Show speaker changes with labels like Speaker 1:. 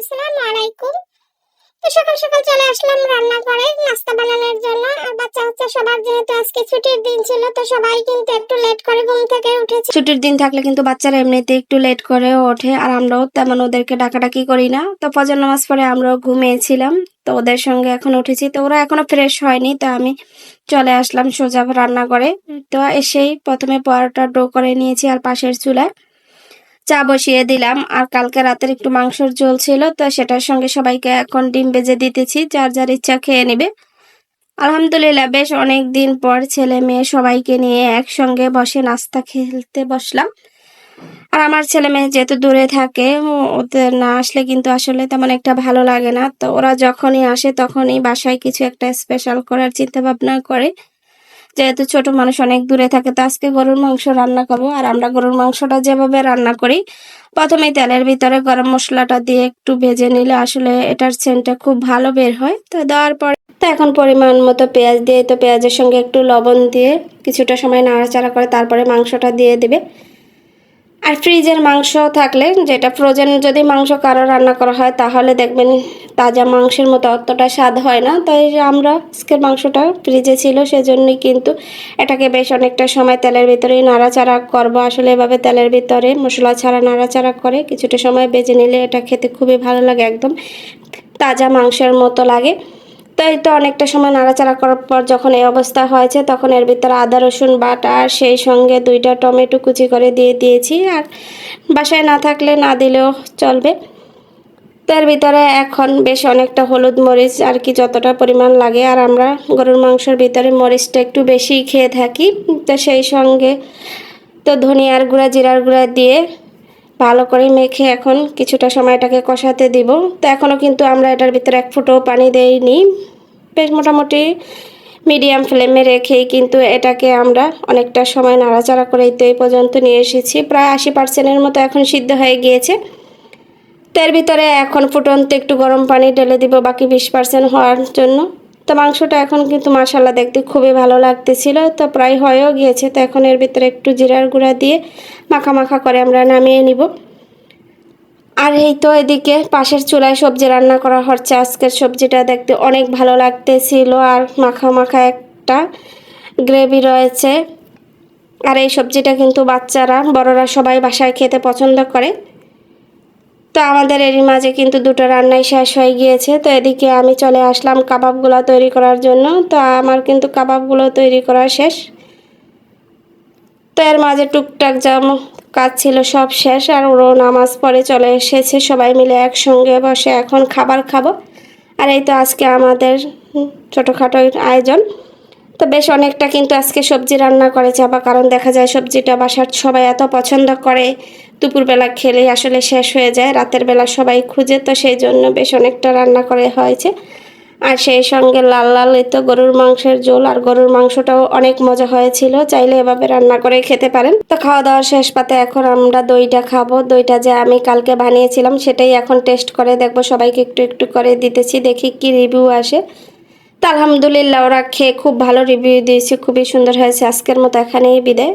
Speaker 1: আসসালামু আলাইকুম। তো সকাল সকাল চলে আসলাম রান্না করে নাস্তা বানানোর জন্য। আর বাচ্চা বাচ্চা সবার যেহেতু আজকে ছুটির দিন ছিল, তো সবাই কিন্তু একটু লেট করে ঘুম থেকে উঠেছে।
Speaker 2: ছুটির দিন থাকলে কিন্তু বাচ্চারা এমনিতে একটু লেট করে ওঠে, আর আমরাও তেমন ওদেরকে ডাকাডাকি করি না। তো ফজর নামাজ পরে আমরাও ঘুমিয়েছিলাম, তো ওদের সঙ্গে এখন উঠেছি। তো ওরা এখনও ফ্রেশ হয়নি, তো আমি চলে আসলাম সোজা রান্না করে তো এসেই প্রথমে পরোটা ডো করে নিয়েছি আর পাশের চুলায়। চা বসিয়ে দিলাম। আর কালকে রাতের একটু মাংসর ঝোল ছিল, তো সেটার সঙ্গে সবাইকে এখন ডিম ভেজে দিতেছি, যার যার ইচ্ছা খেয়ে নেবে। আলহামদুলিল্লাহ, বেশ অনেক দিন পর ছেলে মেয়ে সবাইকে নিয়ে একসঙ্গে বসে নাস্তা খেলতে বসলাম। আর আমার ছেলে মেয়ে যেহেতু দূরে থাকে, ওদের না আসলে কিন্তু আসলে তেমন একটা ভালো লাগে না। তো ওরা যখনই আসে তখনই বাসায় কিছু একটা স্পেশাল করার চিন্তা ভাবনা করে। যেহেতু ছোট মানুষ অনেক দূরে থাকে, তো আজকে গরুর মাংস রান্না করব। আর আমরা গরুর মাংসটা যেভাবে রান্না করি প্রথমে তেলের ভিতরে গরম মশলাটা দিয়ে একটু ভেজে নিলে আসলে এটার সেন্টটা খুব ভালো বের হয়। তো দেওয়ার পরে, তো এখন পরিমাণ মতো পেঁয়াজ দিয়ে, তো পেঁয়াজের সঙ্গে একটু লবণ দিয়ে কিছুটা সময় নাড়াচাড়া করে তারপরে মাংসটা দিয়ে দেবে। আর ফ্রিজের মাংস থাকলে যেটা ফ্রোজেন যদি মাংস কারও রান্না করা হয়, তাহলে দেখবেন তাজা মাংসের মতো অতটা স্বাদ হয় না। তাই আমরা আজকের মাংসটা ফ্রিজে ছিল, সেজন্যই কিন্তু এটাকে বেশ অনেকটা সময় তেলের ভিতরেই নাড়াচাড়া করব। আসলে এভাবে তেলের ভিতরে মশলা ছাড়া নাড়াচাড়া করে কিছুটা সময় বেজে নিলে এটা খেতে খুবই ভালো লাগে, একদম তাজা মাংসের মতো লাগে। তাই তো অনেকটা সময় নাড়াচাড়া করার পর যখন এই অবস্থা হয়েছে, তখন এর ভিতরে আদা, রসুন, বাটা সেই সঙ্গে দুইটা টমেটো কুচি করে দিয়ে দিয়েছি। আর বাসায় না থাকলে না দিলেও চলবে। তার ভিতরে এখন বেশ অনেকটা হলুদ মরিচ আর কি যতটা পরিমাণ লাগে। আর আমরা গরুর মাংসের ভিতরে মরিচটা একটু বেশি খেয়ে থাকি। তো সেই সঙ্গে তো ধনিয়ার গুঁড়া, জিরার গুঁড়া দিয়ে ভালো করে মেখে এখন কিছুটা সময়টাকে কষাতে দিব। তো এখনও কিন্তু আমরা এটার ভিতরে এক ফুটো পানি দেইনি। বেশ মোটামুটি মিডিয়াম ফ্লেমে রেখেই কিন্তু এটাকে আমরা অনেকটা সময় নাড়াচাড়া করেই তো এই পর্যন্ত নিয়ে এসেছি। প্রায় আশি পার্সেন্টের মতো এখন সিদ্ধ হয়ে গিয়েছে। তো এর ভিতরে এখন ফুটন্ত একটু গরম পানি ঢেলে দিব, বাকি বিশ পার্সেন্ট হওয়ার জন্য। তো মাংসটা এখন কিন্তু মাসাল্লা দেখতে খুবই ভালো লাগতেছিল। তো প্রায় হয়েও গিয়েছে। তো এখন এর ভিতরে একটু জিরার গুঁড়া দিয়ে মাখা মাখা করে আমরা নামিয়ে নিব। আর এই তো এদিকে পাশের চুলায় সবজি রান্না করা হচ্ছে। আজকের সবজিটা দেখতে অনেক ভালো লাগতেছিল। আর মাখা মাখা একটা গ্রেভি রয়েছে। আর এই সবজিটা কিন্তু বাচ্চারা, বড়রা সবাই বাসায় খেতে পছন্দ করে। তো আমাদের এরই মাঝে কিন্তু দুটো রান্নাই শেষ হয়ে গিয়েছে। তো এদিকে আমি চলে আসলাম কাবাবগুলো তৈরি করার জন্য। তো আমার কিন্তু কাবাবগুলো তৈরি করা শেষ। তো এর মাঝে টুকটাক যা ম- কাজ ছিল সব শেষ আর ওরও নামাজ পড়ে চলে এসেছে। সবাই মিলে একসঙ্গে বসে এখন খাবার খাব। আর এই তো আজকে আমাদের ছোটোখাটো আয়োজন। তো বেশ অনেকটা কিন্তু আজকে সবজি রান্না করেছে, আবার কারণ দেখা যায় সবজিটা বাসার সবাই এত পছন্দ করে, দুপুরবেলা খেলে আসলে শেষ হয়ে যায়, রাতের বেলা সবাই খুঁজে, তো সেই জন্য বেশ অনেকটা রান্না করে হয়েছে। আর সেই সঙ্গে লাল লাল তো গরুর মাংসের ঝোল, আর গরুর মাংসটাও অনেক মজা হয়েছিল, চাইলে এভাবে রান্না করে খেতে পারেন। তো খাওয়া দাওয়ার শেষ পাতে এখন আমরা দইটা খাব, দইটা যে আমি কালকে বানিয়েছিলাম সেটাই এখন টেস্ট করে দেখব, সবাইকে একটু একটু করে দিতেছি, দেখি কি রিভিউ আসে। তো আলহামদুলিল্লাহ, ওরা খেয়ে খুব ভালো রিভিউ দিয়েছে, খুবই সুন্দর হয়েছে। আজকের মতো এখানেই বিদায়।